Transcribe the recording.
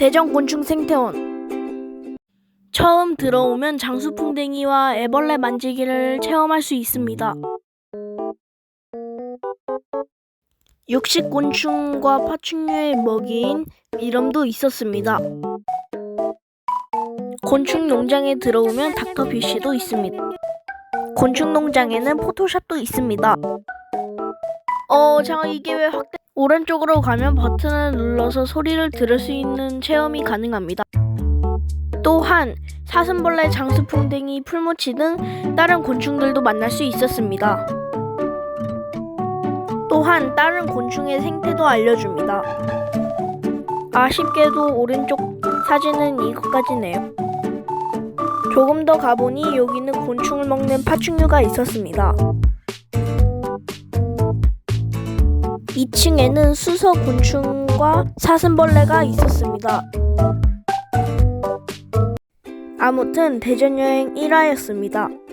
대전곤충 생태원 처음 들어오면 장수풍뎅이와 애벌레 만지기를 체험할 수 있습니다. 육식곤충과 파충류의 먹이인 미럼도 있었습니다. 곤충 농장에 들어오면 닥터피쉬도 있습니다. 곤충 농장에는 포토샵도 있습니다. 어, 잠깐 이게 왜 확대? 오른쪽으로 가면 버튼을 눌러서 소리를 들을 수 있는 체험이 가능합니다. 또한 사슴벌레, 장수풍뎅이, 풀무치 등 다른 곤충들도 만날 수 있었습니다. 또한 다른 곤충의 생태도 알려줍니다. 아쉽게도 오른쪽 사진은 이것까지네요. 조금 더 가보니 여기는 곤충을 먹는 파충류가 있었습니다. 2층에는 수서 곤충과 사슴벌레가 있었습니다. 아무튼 대전 여행 1화였습니다.